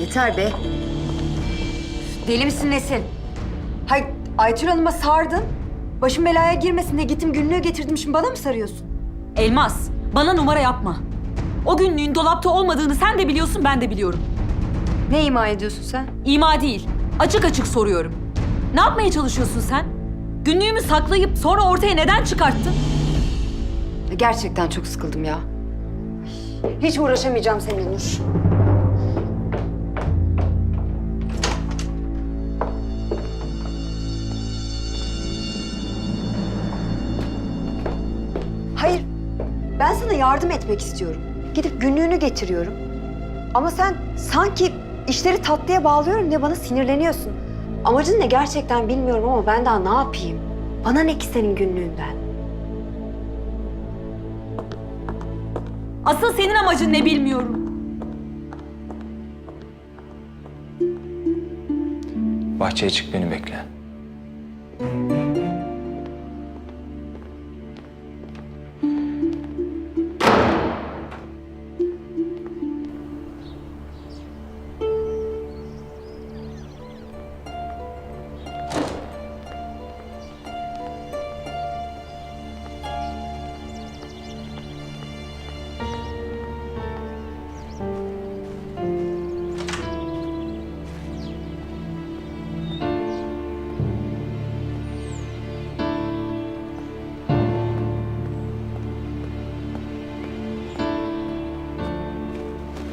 Yeter be. Deli misin nesin? Hay Aytül Hanım'a sardın. Başım belaya girmesin diye gittim günlüğü getirdim şimdi bana mı sarıyorsun? Elmas, bana numara yapma. O günlüğün dolapta olmadığını sen de biliyorsun, ben de biliyorum. Ne ima ediyorsun sen? İma değil, açık açık soruyorum. Ne yapmaya çalışıyorsun sen? Günlüğümü saklayıp sonra ortaya neden çıkarttın? Gerçekten çok sıkıldım ya. Hiç uğraşamayacağım seninle Nur. Yardım etmek istiyorum. Gidip günlüğünü getiriyorum. Ama sen sanki işleri tatlıya bağlıyorum diye bana sinirleniyorsun. Amacın ne gerçekten bilmiyorum ama ben daha ne yapayım? Bana ne ki senin günlüğünden? Asıl senin amacın ne bilmiyorum. Bahçeye çık beni bekle.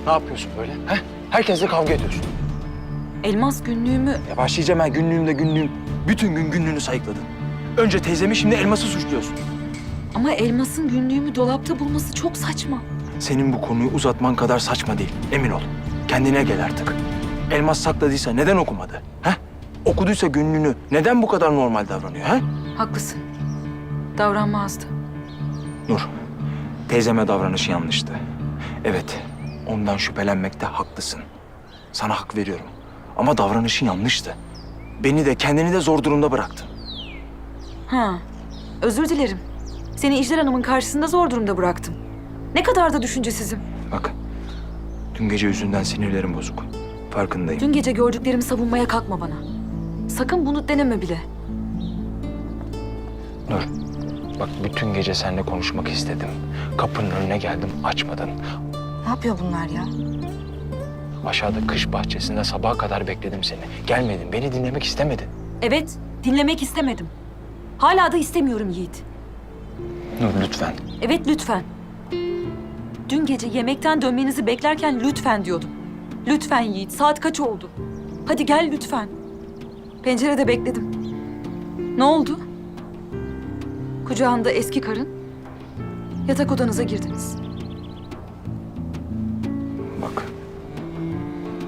Ne yapıyorsun böyle? He? Herkesle kavga ediyorsun. Elmas günlüğümü... Ya başlayacağım ben günlüğümde günlüğüm. Bütün gün günlüğünü sayıkladın. Önce teyzemi şimdi elması suçluyorsun. Ama Elmas'ın günlüğümü dolapta bulması çok saçma. Senin bu konuyu uzatman kadar saçma değil. Emin ol. Kendine gel artık. Elmas sakladıysa neden okumadı? He? Okuduysa günlüğünü neden bu kadar normal davranıyor? He? Haklısın. Davranmazdı. Nur, teyzeme davranışı yanlıştı. Evet, ondan şüphelenmekte haklısın. Sana hak veriyorum. Ama davranışın yanlıştı. Beni de kendini de zor durumda bıraktın. Ha, özür dilerim. Seni İcler Hanım'ın karşısında zor durumda bıraktım. Ne kadar da düşüncesizim. Bak, dün gece yüzünden sinirlerim bozuk. Farkındayım. Dün gece gördüklerimi savunmaya kalkma bana. Sakın bunu deneme bile. Nur, bak bütün gece seninle konuşmak istedim. Kapının önüne geldim, açmadın. Ne yapıyor bunlar ya? Aşağıda kış bahçesinde sabaha kadar bekledim seni. Gelmedin, beni dinlemek istemedin. Evet, dinlemek istemedim. Hala da istemiyorum Yiğit. Nur lütfen. Evet lütfen. Dün gece yemekten dönmenizi beklerken lütfen diyordum. Lütfen Yiğit, saat kaç oldu? Hadi gel lütfen. Pencerede bekledim. Ne oldu? Kucağında eski karın. Yatak odanıza girdiniz. Bak.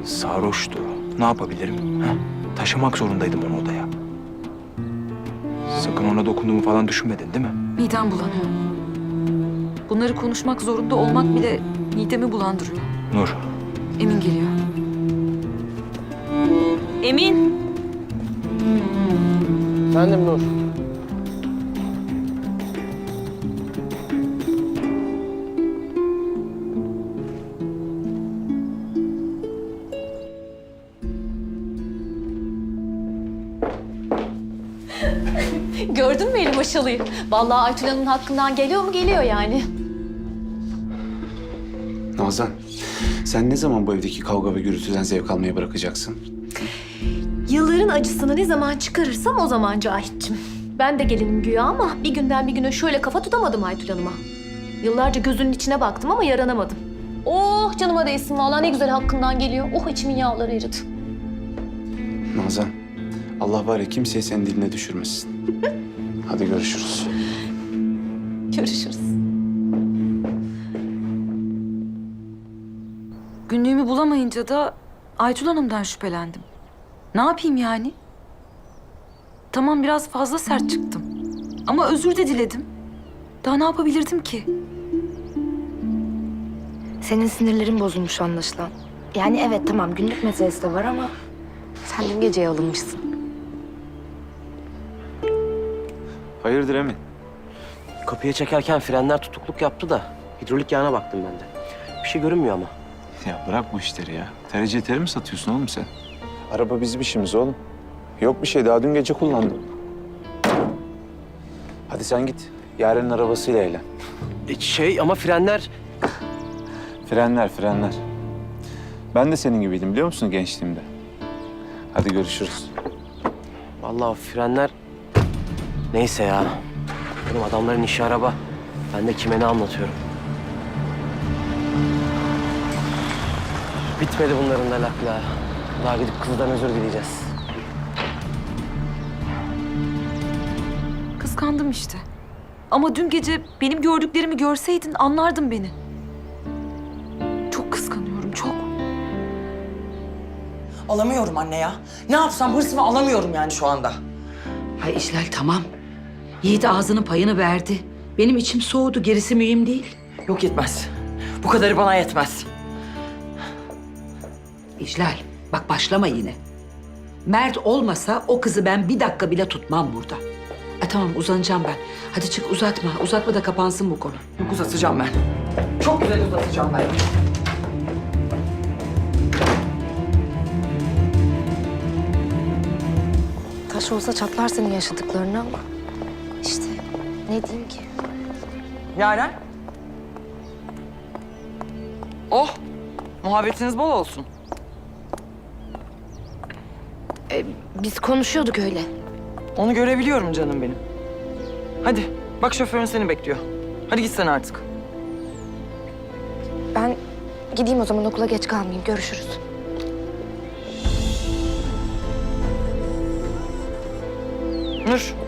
Sarhoştu. Ne yapabilirim? Ha? Taşımak zorundaydım onu odaya. Sakın ona dokunduğumu falan düşünmedin değil mi? Midem bulanıyor. Bunları konuşmak zorunda olmak bile midemi bulandırıyor. Nur, Emin geliyor. Emin. Efendim Nur. Gördün mü Elim Aşalı'yı? Vallahi Aytül Hanım'ın hakkından geliyor mu geliyor yani. Nazan, sen ne zaman bu evdeki kavga ve gürültüden zevk almaya bırakacaksın? Yılların acısını ne zaman çıkarırsam o zaman Cahit'cim. Ben de gelinim güya ama bir günden bir güne şöyle kafa tutamadım Aytül Hanım'a. Yıllarca gözünün içine baktım ama yaranamadım. Oh canıma değsin vallahi ne güzel hakkından geliyor. Oh içimin yağları eridi. Nazan, Allah var ya kimseyi senin diline düşürmesin. Hadi görüşürüz. Görüşürüz. Günlüğümü bulamayınca da Aytül Hanım'dan şüphelendim. Ne yapayım yani? Tamam biraz fazla sert çıktım. Ama özür de diledim. Daha ne yapabilirdim ki? Senin sinirlerin bozulmuş anlaşılan. Yani evet tamam günlük meselesi de var ama sen dün geceye alınmışsın. Hayırdır Emin? Kapıya çekerken frenler tutukluk yaptı da hidrolik yağına baktım ben de. Bir şey görünmüyor ama. Ya bırak bu işleri ya. Tercih teri mi satıyorsun oğlum sen? Araba bizim işimiz oğlum. Yok bir şey daha dün gece kullandım. Hadi sen git. Yaren'in arabasıyla eğlen. E, şey ama frenler... Frenler, frenler. Ben de senin gibiydim biliyor musun gençliğimde? Hadi görüşürüz. Vallahi frenler... Neyse ya. Benim adamların işi araba. Ben de kime ne anlatıyorum. Bitmedi bunların da lafla. Daha gidip kızdan özür dileyeceğiz. Kıskandım işte. Ama dün gece benim gördüklerimi görseydin anlardın beni. Çok kıskanıyorum, çok. Alamıyorum anne ya. Ne yapsam hırsımı alamıyorum yani şu anda. Ay İclal tamam. Yiğit ağzının payını verdi. Benim içim soğudu. Gerisi mühim değil. Yok yetmez. Bu kadarı bana yetmez. İclal bak başlama yine. Mert olmasa o kızı ben bir dakika bile tutmam burada. Ay tamam uzanacağım ben. Hadi çık uzatma. Uzatma da kapansın bu konu. Yok uzatacağım ben. Çok güzel uzatacağım ben. Taş olsa çatlar senin yaşadıklarını ama... ne diyeyim ki? Yaren. Oh. Muhabbetiniz bol olsun. Biz konuşuyorduk öyle. Onu görebiliyorum canım benim. Hadi. Bak şoförün seni bekliyor. Hadi git sen artık. Ben gideyim o zaman okula geç kalmayayım. Görüşürüz. Nur.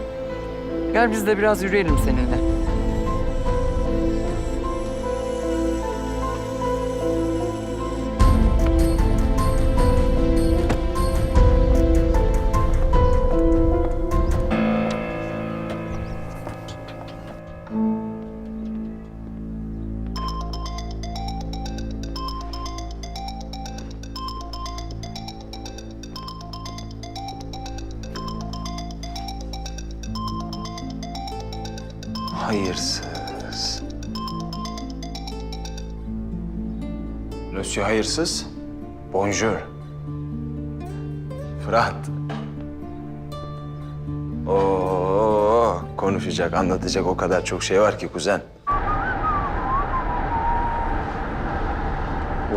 Gel biz de biraz yürüyelim seninle. Hayırsız. Monsieur hayırsız. Bonjour. Fırat. Oo, konuşacak, anlatacak o kadar çok şey var ki kuzen.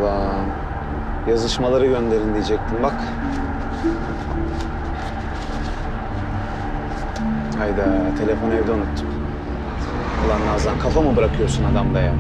Ulan yazışmaları gönderin diyecektim bak. Hayda telefonu evde unuttum. Ulan Nazan kafa mı bırakıyorsun adamda ya?